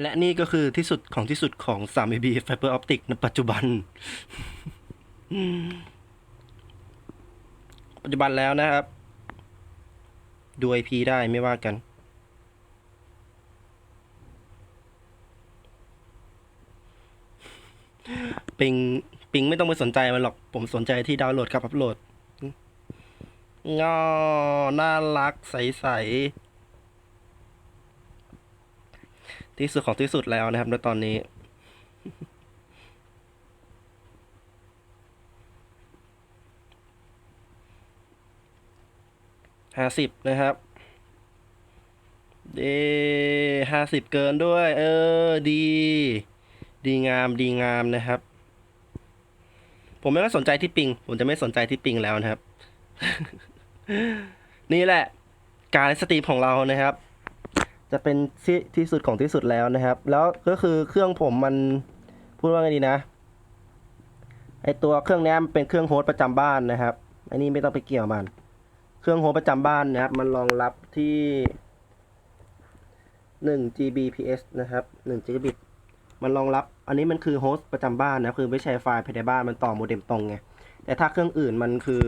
และนี่ก็คือที่สุดของที่สุดของ 3AB Fiber Optic ในปัจจุบัน ปัจจุบันแล้วนะครับ ดู IP ได้ไม่ว่ากัน ปิง ปิงไม่ต้องไปสนใจมันหรอก ผมสนใจที่ดาวน์โหลดกับอัพโหลดงอน่ารักใสๆ ที่สุดของที่สุดแล้วนะครับ ณ ตอนนี้ ห้าสิบนะครับ เอห้าสิบเกินด้วย เออ ดี ดีงาม ดีงามนะครับ ผมไม่ค่อยสนใจที่ปิง ผมจะไม่สนใจที่ปิงแล้วนะครับ นี่แหละ การสตรีมของเรานะครับ จะเป็นที่ที่สุดของที่สุดแล้วนะครับ แล้วก็คือเครื่องผมมันพูดว่าไงดีนะไอตัวเครื่องนี้มันเป็นเครื่องโฮสต์ประจำบ้านนะครับอันนี้ไม่ต้องไปเกี่ยวมัน เครื่องโฮสต์ประจำบ้านนะครับ มันรองรับที่1 Gbps นะครับ1 Gbit มันรองรับ อันนี้มันคือโฮสต์ประจำบ้านนะ คือไม่ใช่ไฟล์ภายในบ้าน มันต่อโมเด็มตรงไง แต่ถ้าเครื่องอื่นมันคือ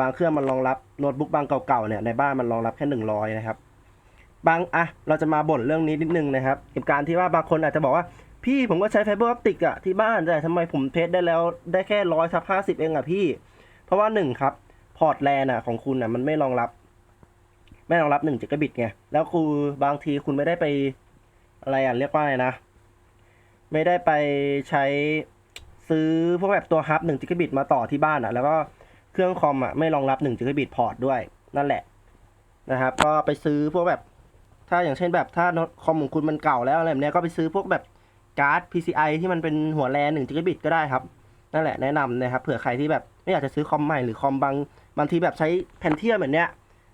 บางเครื่องมันรองรับโน้ตบุ๊กบางเก่าๆเนี่ย ในบ้านมันรองรับแค่ 100 นะครับ บางอะเราจะมาบ่นเรื่องนี้นิดนึงนะครับกับการที่ว่าบางคนอาจจะบอกว่า พี่ผมก็ใช้ไฟเบอร์ออปติกอะที่บ้านแต่ทำไมผมเทสได้แล้วได้แค่ร้อยทับห้าสิบเองอะพี่ เพราะว่าหนึ่งครับ พอร์ตแลนอะของคุณอะมันไม่รองรับ ไม่รองรับหนึ่งจิกะบิตไงแล้วคือบางทีคุณไม่ได้ไปอะไรอะเรียกว่าอะไรนะ ไม่ได้ไปใช้ซื้อพวกแบบตัวฮับหนึ่งจิกะบิตมาต่อที่บ้านอะแล้วก็เครื่องคอมอะไม่รองรับหนึ่งจิกะบิตพอร์ตด้วย นั่นแหละนะครับ ก็ไปซื้อพวกแบบ ถ้าอย่างเช่นแบบถ้าคอมของคุณมันเก่าแล้วอะไรแบบเนี้ยก็ไปซื้อพวกแบบการ์ด PCI ที่มันเป็นหัวแลนหนึ่งจิกะบิตก็ได้ครับ นั่นแหละแนะนำนะครับเผื่อใครที่แบบไม่อยากจะซื้อคอมใหม่หรือคอมบางบางทีแบบใช้แพนเทียมแบบเนี้ย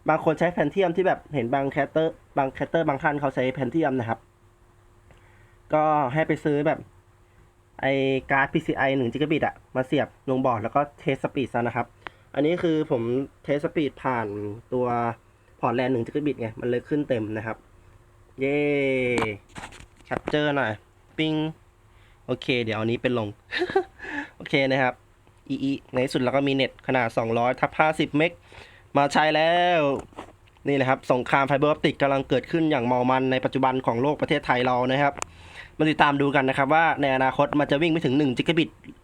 บางคนใช้แพนเทียมที่แบบเห็นบางแคตเตอร์บางแคตเตอร์บางท่านเขาใช้แพนเทียมนะครับ ก็ให้ไปซื้อแบบไอการ์ด PCI 1 g b อะมาเสียบลงบอร์ดแล้วก็เทสสปีดซะนะครับ อันนี้คือผมเทสสปีดผ่านตัวพอร์ตแลน1 g b ไง มันเลยขึ้นเต็มนะครับ เย้แคปเจอร์หน่อย ปิ้ง โอเค เดี๋ยวอันนี้เป็นลง โอเคนะครับ อีอีในสุดเราก็มีเน็ตขนาด 200ทับ50 เมก มาใช้แล้ว นี่นะครับ สงครามไฟเบอร์ออปติกกำลังเกิดขึ้นอย่างเมามันในปัจจุบันของโลกประเทศไทยเรานะครับ มาติดตามดูกันนะครับว่าในอนาคตมันจะวิ่งไปถึง1 g b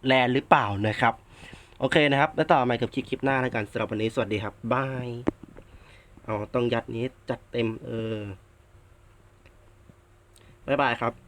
แลนหรือเปล่านะครับ โอเคนะครับ แล้วต่อมากับคลิปคลิปหน้าแล้วกันสำหรับวันนี้สวัสดีครับบายอ๋อต้องยัดนี้จัดเต็มเออ บ๊ายบายครับ